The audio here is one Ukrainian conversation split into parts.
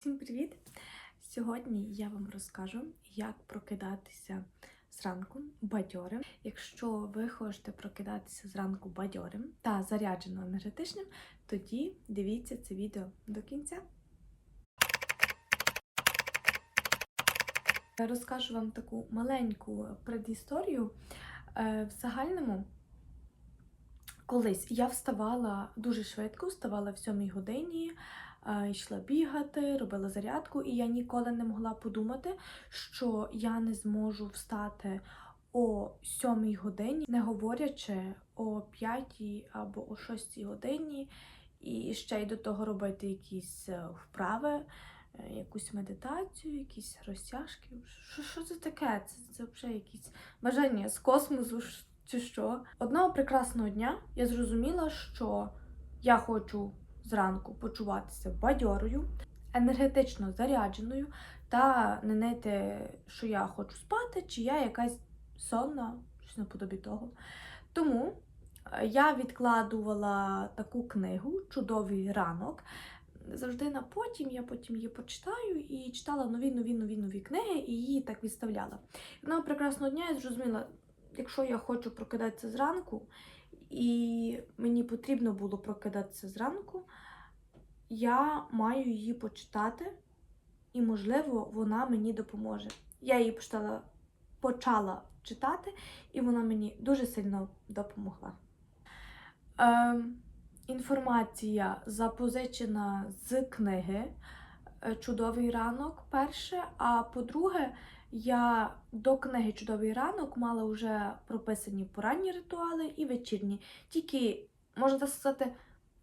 Всім привіт! Сьогодні я вам розкажу, як прокидатися зранку бадьорим. Якщо ви хочете прокидатися зранку бадьорим та заряджено енергетичним, тоді дивіться це відео до кінця. Я розкажу вам таку маленьку предісторію. Е, В загальному, колись я вставала дуже швидко, вставала в 7 годині, йшла бігати, робила зарядку, і я ніколи не могла подумати, що я не зможу встати о 7 годині, не говорячи о 5 або о 6 годині, і ще й до того робити якісь е, вправи, е, якусь медитацію, якісь розтяжки. Що, що це таке? Це, це взагалі якісь бажання з космосу чи що. Одного прекрасного дня я зрозуміла, що я хочу зранку почуватися бадьорою, енергетично зарядженою та не нити, що я хочу спати, чи я якась сонна, щось наподобі того. Тому е, я відкладувала таку книгу Чудовий ранок. Завжди на потім, я потім її почитаю і читала нові, нові, нові, нові книги і її так відставляла. Одного прекрасного дня я зрозуміла, якщо я хочу прокидатися зранку, і мені потрібно було прокидатися зранку, я маю її почитати, і, можливо, вона мені допоможе. Я її почитала, почала читати, і вона мені дуже сильно допомогла. Ем, інформація запозичена з книги е, Чудовий ранок перше. А по-друге, я до книги Чудовий ранок мала вже прописані поранні ритуали і вечірні. Тільки, можна сказати,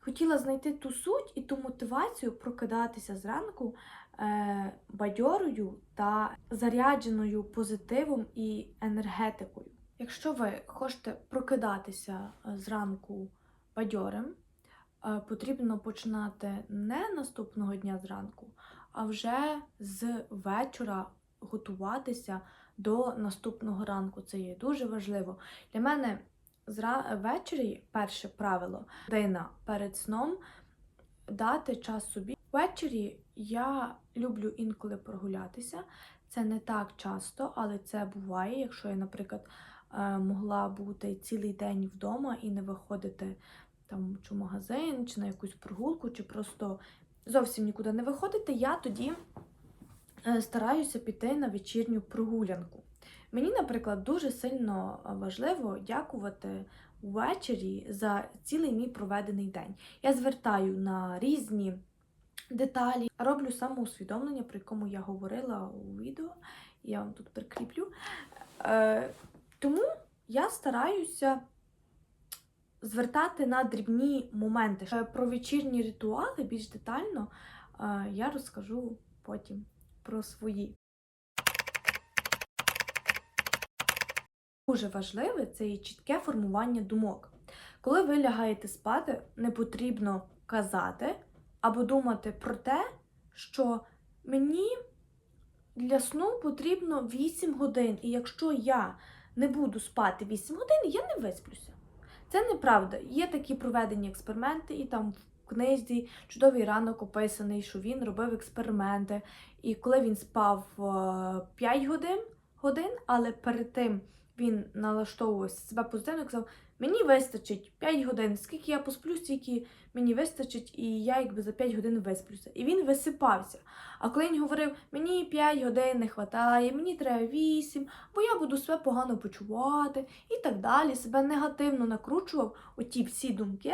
хотіла знайти ту суть і ту мотивацію прокидатися зранку е, бадьорою та зарядженою позитивом і енергетикою. Якщо ви хочете прокидатися е, зранку бадьорим, е, потрібно починати не наступного дня зранку, а вже з вечора готуватися до наступного ранку. Це є дуже важливо. Для мене. Ввечері перше правило година перед сном дати час собі. Ввечері я люблю інколи прогулятися. Це не так часто, але це буває, якщо я, наприклад, е, могла бути цілий день вдома і не виходити там чи в магазин, чи на якусь прогулку, чи просто зовсім нікуди не виходити, я тоді е, стараюся піти на вечірню прогулянку. Мені, наприклад, дуже сильно важливо дякувати ввечері за цілий мій проведений день. Я звертаю на різні деталі, роблю самоусвідомлення, про якому я говорила у відео, я вам тут прикріплю. Е, тому я стараюся звертати на дрібні моменти. Е, Про вечірні ритуали більш детально е, я розкажу потім про свої. Дуже важливе це і чітке формування думок. Коли ви лягаєте спати, не потрібно казати або думати про те, що мені для сну потрібно 8 годин, і якщо я не буду спати 8 годин, я не висплюся. Це неправда. Є такі проведені експерименти, і там в книзі чудовий ранок описаний, що він робив експерименти. І коли він спав е, 5 годин, годин, але перед тим він налаштовував себе позитивно і казав, мені вистачить 5 годин, скільки я посплю, стільки мені вистачить, і я якби за 5 годин висплюся. І він висипався. А коли він говорив, мені 5 годин не вистачає, мені треба 8, бо я буду себе погано почувати і так далі, себе негативно накручував оті всі думки,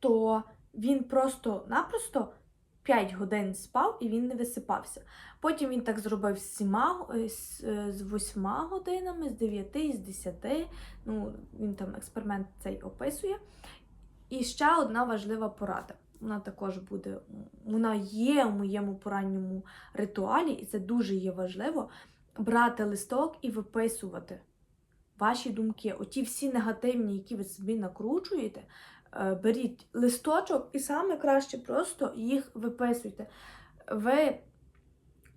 то він просто-напросто 5 годин спав і він не висипався. Потім він так зробив з 7, з, е, 8 годинами, з 9, з 10. Ну, він там експеримент цей описує. І ще одна важлива порада. Вона також буде, вона є у моєму поранньому ритуалі, і це дуже є важливо брати листок і виписувати ваші думки. Оті всі негативні, які ви собі накручуєте, е, беріть листочок і саме краще просто їх виписуйте. Ви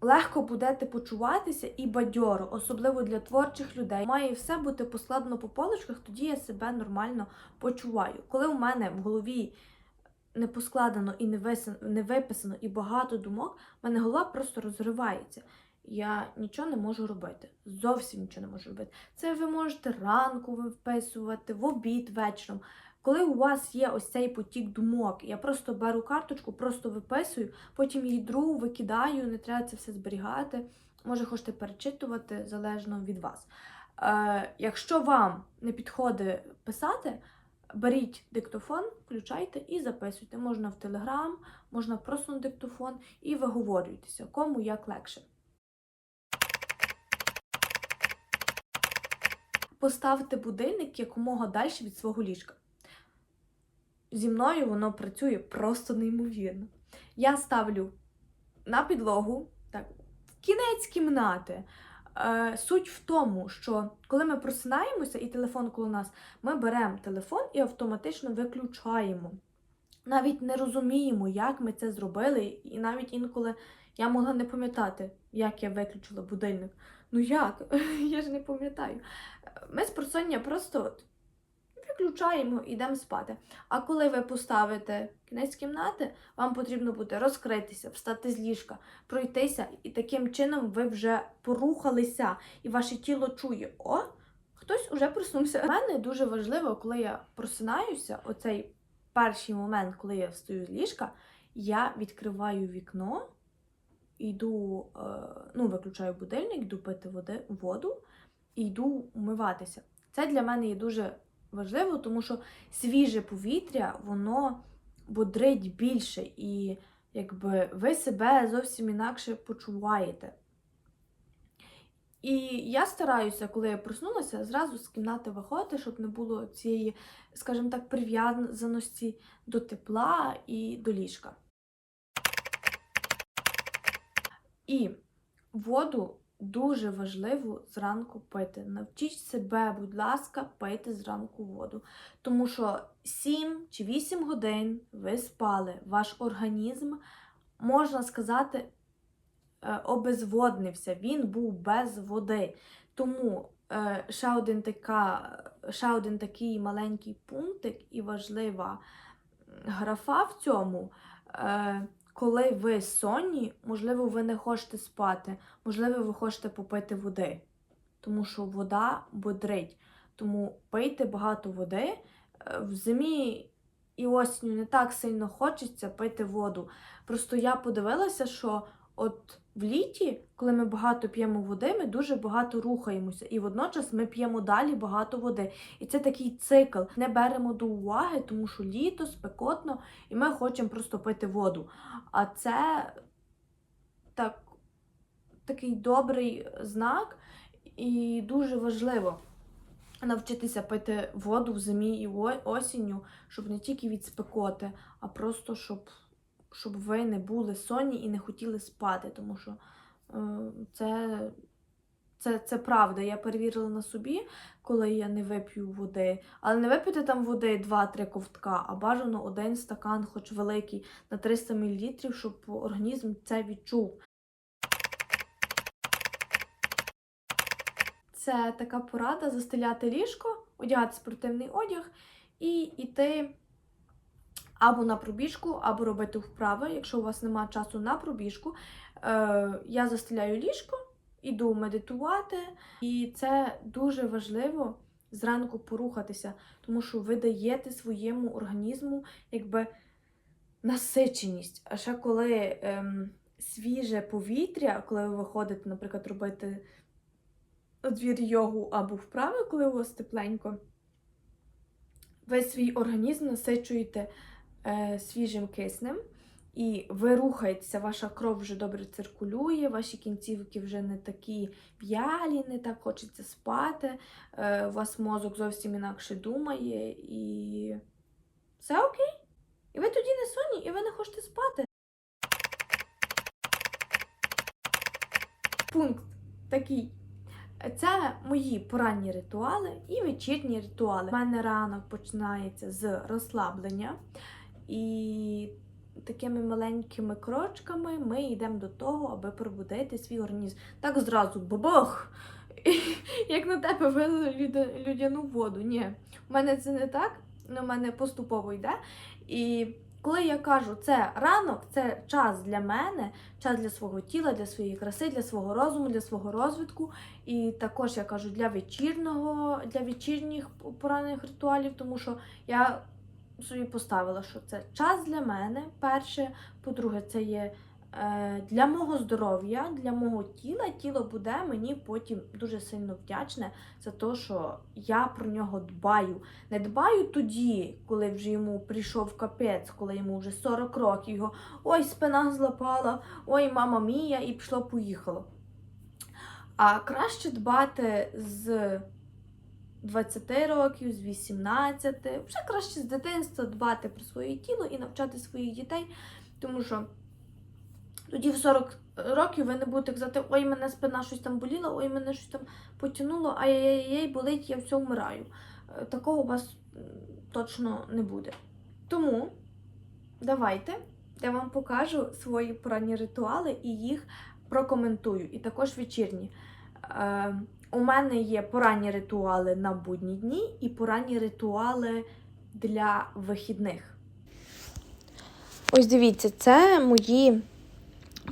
легко будете почуватися і бадьоро, особливо для творчих людей. Має все бути поскладено по полочках, тоді я себе нормально почуваю. Коли у мене в голові не поскладено і не, висен, не виписано, і багато думок, в мене голова просто розривається. Я нічого не можу робити. Зовсім нічого не можу робити. Це ви можете ранку виписувати, в обід вечором. Коли у вас є ось цей потік думок, я просто беру карточку, просто виписую, потім її другу викидаю, не треба це все зберігати. Може, хочете перечитувати залежно від вас. Е, якщо вам не підходить писати, беріть диктофон, включайте і записуйте. Можна в Телеграм, можна просто на диктофон і виговорюйтеся, кому як легше. Поставте будильник якомога далі від свого ліжка. Зі мною воно працює просто неймовірно. Я ставлю на підлогу, так, кінець кімнати. Е, суть в тому, що коли ми просинаємося і телефон коло нас, ми беремо телефон і автоматично виключаємо. Навіть не розуміємо, як ми це зробили, і навіть інколи я могла не пам'ятати, як я виключила будильник. Ну як? Я ж не пам'ятаю. Ми з просоння просто виключаємо і йдемо спати. А коли ви поставите кінець кімнати, вам потрібно буде розкритися, встати з ліжка, пройтися, і таким чином ви вже порухалися, і ваше тіло чує: о, хтось уже проснувся. У мене дуже важливо, коли я просинаюся, оцей перший момент, коли я встаю з ліжка, я відкриваю вікно. Йду, е, ну, виключаю будильник, йду пити води, воду і йду вмиватися. Це для мене є дуже важливо, тому що свіже повітря, воно бодрить більше, і якби ви себе зовсім інакше почуваєте. І я стараюся, коли я проснулася, зразу з кімнати виходити, щоб не було цієї, скажімо так, прив'язаності до тепла і до ліжка. І воду дуже важливо зранку пити. Навчіть себе, будь ласка, пити зранку воду. Тому що 7 чи 8 годин ви спали, ваш організм, можна сказати, е, обезводнився, він був без води. Тому е, ще один, така, ще один такий маленький пунктик і важлива графа в цьому. Коли ви сонні, можливо, ви не хочете спати, можливо, ви хочете попити води, тому що вода бодрить. Тому пийте багато води. Е, В зимі і осінню не так сильно хочеться пити воду. Просто я подивилася, що от в літі, коли ми багато п'ємо води, ми дуже багато рухаємося, і водночас ми п'ємо далі багато води. І це такий цикл. Не беремо до уваги, тому що літо спекотно, і ми хочемо просто пити воду. А це так, такий добрий знак, і дуже важливо навчитися пити воду в зимі і осінню, щоб не тільки від спекоти, а просто щоб, щоб ви не були сонні і не хотіли спати, тому що е, це. Це, це правда, я перевірила на собі, коли я не вип'ю води. Але не випити там води 2-3 ковтка, а бажано один стакан, хоч великий, на 300 мл, щоб організм це відчув. Це така порада застеляти ліжко, одягати спортивний одяг і йти або на пробіжку, або робити вправи. Якщо у вас немає часу на пробіжку, е, я застеляю ліжко, іду медитувати, і це дуже важливо зранку порухатися, тому що ви даєте своєму організму якби насиченість. А ще коли ем, свіже повітря, коли ви виходите, наприклад, робити двір йогу або вправи, коли у вас тепленько, ви свій організм насичуєте е, свіжим киснем, і ви рухаєтеся, ваша кров вже добре циркулює, ваші кінцівки вже не такі в'ялі, не так хочеться спати, е, у вас мозок зовсім інакше думає, і все окей. І ви тоді не сонні, і ви не хочете спати. Пункт такий. Це мої поранні ритуали і вечірні ритуали. У мене ранок починається з розслаблення, і такими маленькими крочками ми йдемо до того, аби пробудити свій організм. Так зразу бабах! Як на тебе вилили людяну воду. Ні, у мене це не так, у мене поступово йде. І коли я кажу, це ранок, це час для мене, час для свого тіла, для своєї краси, для свого розуму, для свого розвитку. І також я кажу для вечірнього, для вечірніх поранених ритуалів, тому що я собі поставила, що це час для мене. Перше, по-друге, це є е, для мого здоров'я, для мого тіла. Тіло буде мені потім дуже сильно вдячне за те, що я про нього дбаю. Не дбаю тоді, коли вже йому прийшов капець, коли йому вже 40 років, його ой, спина злапала, ой, мама мія, і пішло поїхало. А краще дбати з 20 років, з 18, вже краще з дитинства дбати про своє тіло і навчати своїх дітей, тому що тоді в 40 років ви не будете казати, ой, мене спина щось там боліла, ой, мене щось там потягнуло, ай-яй-яй, болить, я все вмираю. Е, Такого у вас точно не буде. Тому давайте я вам покажу свої поранні ритуали і їх прокоментую. І також вечірні. У мене є поранні ритуали на будні дні і поранні ритуали для вихідних. Ось дивіться, це мої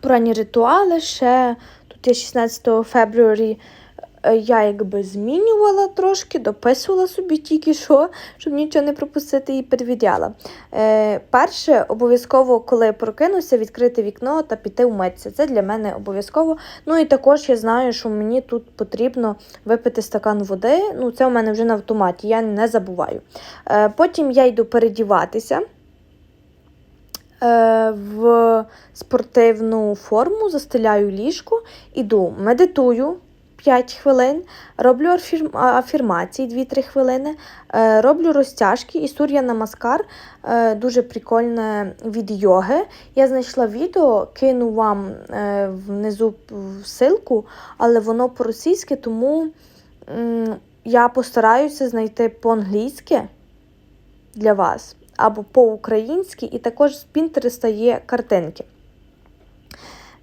поранні ритуали. Ще тут є 16 феврарі. Е, Я якби змінювала трошки, дописувала собі тільки що, щоб нічого не пропустити, і перевіряла. Е, перше, обов'язково, коли я прокинуся, відкрити вікно та піти вмитися. Це для мене обов'язково. Ну і також я знаю, що мені тут потрібно випити стакан води. Ну, це у мене вже на автоматі, я не забуваю. Е, потім я йду передіватися е, в спортивну форму, застеляю ліжко, іду, медитую 5 хвилин, роблю афір- афірмації 2-3 хвилини, е, роблю розтяжки і сур'я намаскар, е, дуже прикольне від йоги. Я знайшла відео, кину вам е, внизу ссылку, але воно по-російськи, тому я постараюся знайти по-англійськи для вас або по-українськи, і також з Пінтереста є картинки.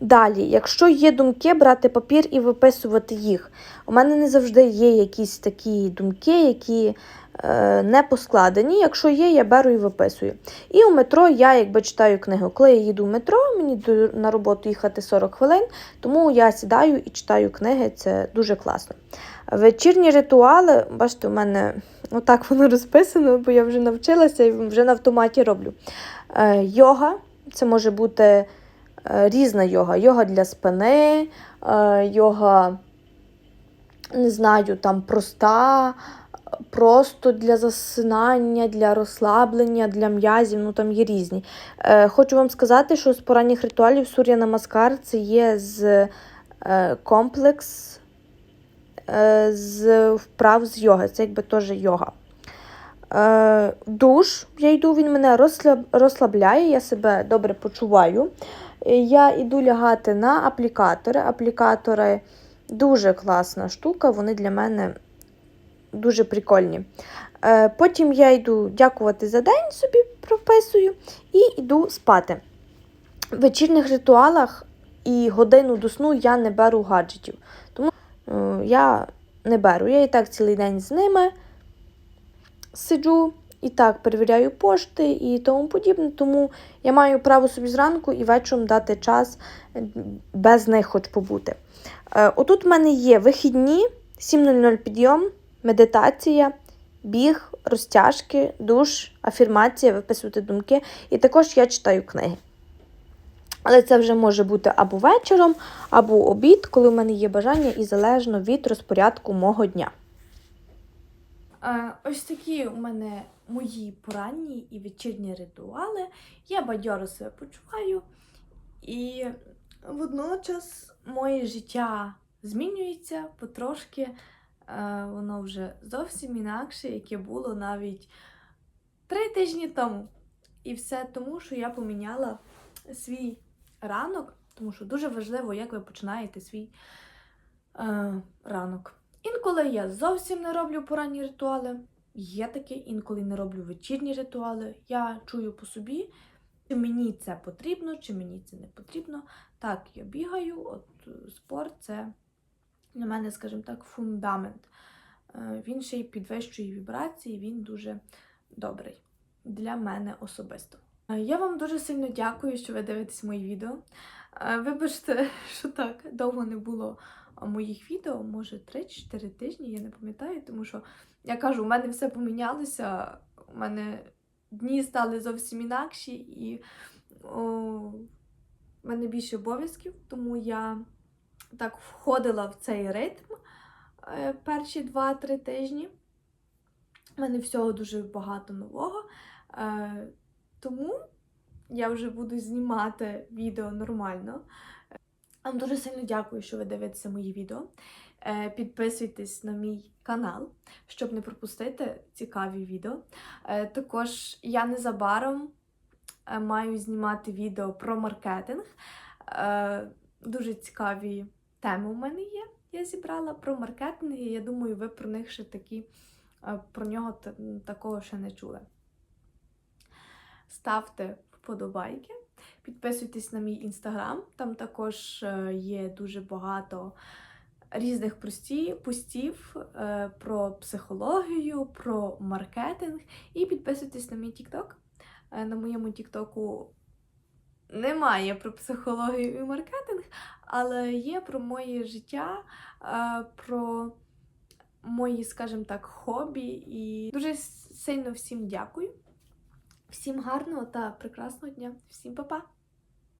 Далі, якщо є думки, брати папір і виписувати їх. У мене не завжди є якісь такі думки, які е, не поскладені. Якщо є, я беру і виписую. І у метро я якби читаю книгу. Коли я їду в метро, мені на роботу їхати 40 хвилин, тому я сідаю і читаю книги, це дуже класно. Вечірні ритуали, бачите, у мене отак воно розписано, бо я вже навчилася і вже на автоматі роблю. Е, йога, це може бути різна йога. Йога для спини, е, йога, не знаю, там проста, просто для засинання, для розслаблення, для м'язів, ну там є різні. Е, хочу вам сказати, що з поранніх ритуалів Сур'я Намаскар це є з е, комплекс е, з вправ з йоги. Це якби теж йога. Е, душ, я йду, він мене розслабляє, я себе добре почуваю. Е, Я йду лягати на аплікатори. Аплікатори дуже класна штука, вони для мене дуже прикольні. Е, потім я йду дякувати за день, собі прописую, і йду спати. В вечірніх ритуалах і годину до сну я не беру гаджетів. Тому е, я не беру. Я і так цілий день з ними сиджу, і так перевіряю пошти і тому подібне. Тому я маю право собі зранку і вечором дати час е, без них хоч побути. Е, Отут в мене є вихідні, 7.00 підйом, медитація, біг, розтяжки, душ, афірмація, виписувати думки. І також я читаю книги. Але це вже може бути або вечором, або обід, коли в мене є бажання, і залежно від розпорядку мого дня. Ось такі у мене мої поранні і вечірні ритуали. Я бадьоро себе почуваю, і водночас моє життя змінюється потрошки. Е, Воно вже зовсім інакше, яке було навіть три тижні тому. І все тому, що я поміняла свій ранок, тому що дуже важливо, як ви починаєте свій е, ранок. Інколи я зовсім не роблю поранні ритуали. Є таке, інколи не роблю вечірні ритуали. Я чую по собі, чи мені це потрібно, чи мені це не потрібно. Так, я бігаю, от спорт це для мене, скажімо так, фундамент. Е, Він ще й підвищує вібрації, він дуже добрий для мене особисто. Е, Я вам дуже сильно дякую, що ви дивитесь мої відео. Е, Вибачте, що так довго не було моїх відео, може 3-4 тижні, я не пам'ятаю, тому що я кажу, у мене все помінялося, у мене дні стали зовсім інакші, і о, в мене більше обов'язків, тому я так входила в цей ритм е, перші 2-3 тижні. У мене всього дуже багато нового. Е, тому я вже буду знімати відео нормально. Вам дуже сильно дякую, що ви дивитеся мої відео. Е, Підписуйтесь на мій канал, щоб не пропустити цікаві відео. Е, Також я незабаром е, маю знімати відео про маркетинг. Дуже цікаві теми у мене є. Я зібрала про маркетинг, і я думаю, ви про них ще такі, про нього такого ще не чули. Ставте вподобайки, підписуйтесь на мій інстаграм, там також е, є дуже багато різних постів е, про психологію, про маркетинг. І підписуйтесь на мій тікток. Е, На моєму тіктоку немає про психологію і маркетинг, але є про моє життя, про мої, скажімо так, хобі. І дуже сильно всім дякую. Всім гарного та прекрасного дня. Всім па-па!